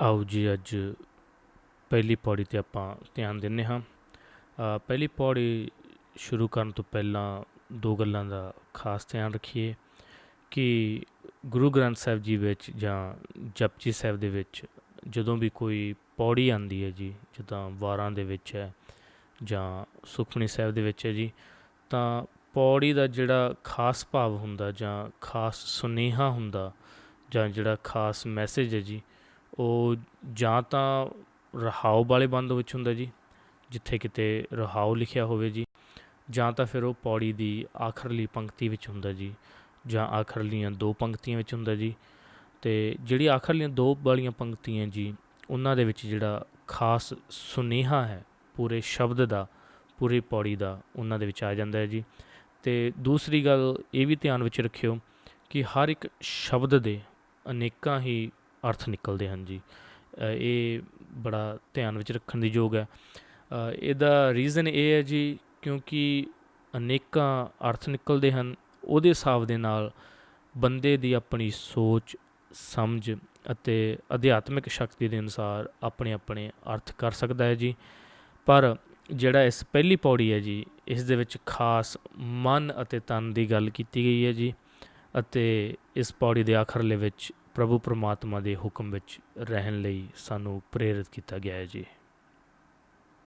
ਆਓ ਜੀ, ਅੱਜ ਪਹਿਲੀ ਪੌੜੀ ਤੇ ਆਪਾਂ ਧਿਆਨ ਦਿੰਨੇ ਹਾਂ। ਪਹਿਲੀ ਪੌੜੀ ਸ਼ੁਰੂ ਕਰਨ ਤੋਂ ਪਹਿਲਾਂ ਦੋ ਗੱਲਾਂ ਦਾ ਖਾਸ ਧਿਆਨ ਰੱਖੀਏ ਕਿ ਗੁਰੂ ਗ੍ਰੰਥ ਸਾਹਿਬ ਜੀ ਵਿੱਚ ਜਾਂ ਜਪਜੀ ਸਾਹਿਬ ਦੇ ਵਿੱਚ ਜਦੋਂ ਵੀ ਕੋਈ ਪੌੜੀ ਆਂਦੀ ਹੈ ਜੀ, ਜਿੱਦਾਂ ਵਾਰਾਂ ਦੇ ਵਿੱਚ ਹੈ ਜਾਂ ਸੁਖਮਨੀ ਸਾਹਿਬ ਦੇ ਵਿੱਚ ਹੈ ਜੀ, ਤਾਂ ਪੌੜੀ ਦਾ ਜਿਹੜਾ ਖਾਸ ਭਾਵ ਹੁੰਦਾ ਜਾਂ ਖਾਸ ਸੁਨੇਹਾ ਹੁੰਦਾ ਜਾਂ ਜਿਹੜਾ ਖਾਸ ਮੈਸੇਜ ਹੈ ਜੀ ਉਹ ਜਾਂ ਤਾਂ ਰਹਾਉ ਵਾਲੇ ਬੰਦ ਵਿੱਚ ਹੁੰਦਾ ਜੀ, ਜਿੱਥੇ ਕਿਤੇ ਰਹਾਉ ਲਿਖਿਆ ਹੋਵੇ ਜੀ, ਜਾਂ ਤਾਂ ਫਿਰ ਉਹ ਪੌੜੀ ਦੀ ਆਖਰਲੀ ਪੰਕਤੀ ਵਿੱਚ ਹੁੰਦਾ ਜੀ, ਜਾਂ ਆਖਰਲੀਆਂ ਦੋ ਪੰਕਤੀਆਂ ਵਿੱਚ ਹੁੰਦਾ ਜੀ, ਤੇ ਜਿਹੜੀ ਆਖਰਲੀਆਂ ਦੋ ਵਾਲੀਆਂ ਪੰਕਤੀਆਂ ਜੀ, ਉਹਨਾਂ ਦੇ ਵਿੱਚ ਜਿਹੜਾ ਖਾਸ ਸੁਨੇਹਾ ਹੈ, ਪੂਰੇ ਸ਼ਬਦ ਦਾ, ਪੂਰੀ ਪੌੜੀ ਦਾ, ਉਹਨਾਂ ਦੇ ਵਿੱਚ ਆ ਜਾਂਦਾ ਹੈ ਜੀ। ਤੇ ਦੂਸਰੀ ਗੱਲ ਇਹ ਵੀ ਧਿਆਨ ਵਿੱਚ ਰੱਖਿਓ ਕਿ ਹਰ ਇੱਕ ਸ਼ਬਦ ਦੇ ਅਨੇਕਾਂ ਹੀ ਅਰਥ ਨਿਕਲਦੇ ਹਨ ਜੀ। ਇਹ ਬੜਾ ਧਿਆਨ ਵਿੱਚ ਰੱਖਣ ਦੀ ਯੋਗ ਹੈ। ਇਹਦਾ ਰੀਜ਼ਨ ਇਹ ਹੈ ਜੀ, ਕਿਉਂਕਿ ਅਨੇਕਾਂ ਅਰਥ ਨਿਕਲਦੇ ਹਨ, ਉਹਦੇ ਹਿਸਾਬ ਦੇ ਨਾਲ ਬੰਦੇ ਦੀ ਆਪਣੀ ਸੋਚ, ਸਮਝ ਅਤੇ ਅਧਿਆਤਮਿਕ ਸ਼ਕਤੀ ਦੇ ਅਨੁਸਾਰ ਆਪਣੇ ਆਪਣੇ ਅਰਥ ਕਰ ਸਕਦਾ ਹੈ ਜੀ। ਪਰ ਜਿਹੜਾ ਇਸ ਪਹਿਲੀ ਪੌੜੀ ਹੈ ਜੀ, ਇਸ ਦੇ ਵਿੱਚ ਖਾਸ ਮਨ ਅਤੇ ਤਨ ਦੀ ਗੱਲ ਕੀਤੀ ਗਈ ਹੈ ਜੀ ਅਤੇ ਇਸ ਪੌੜੀ ਦੇ ਆਖਰਲੇ ਵਿੱਚ ਪ੍ਰਭੂ ਪਰਮਾਤਮਾ ਦੇ ਹੁਕਮ ਵਿੱਚ ਰਹਿਣ ਲਈ ਸਾਨੂੰ ਪ੍ਰੇਰਿਤ ਕੀਤਾ ਗਿਆ ਹੈ ਜੀ।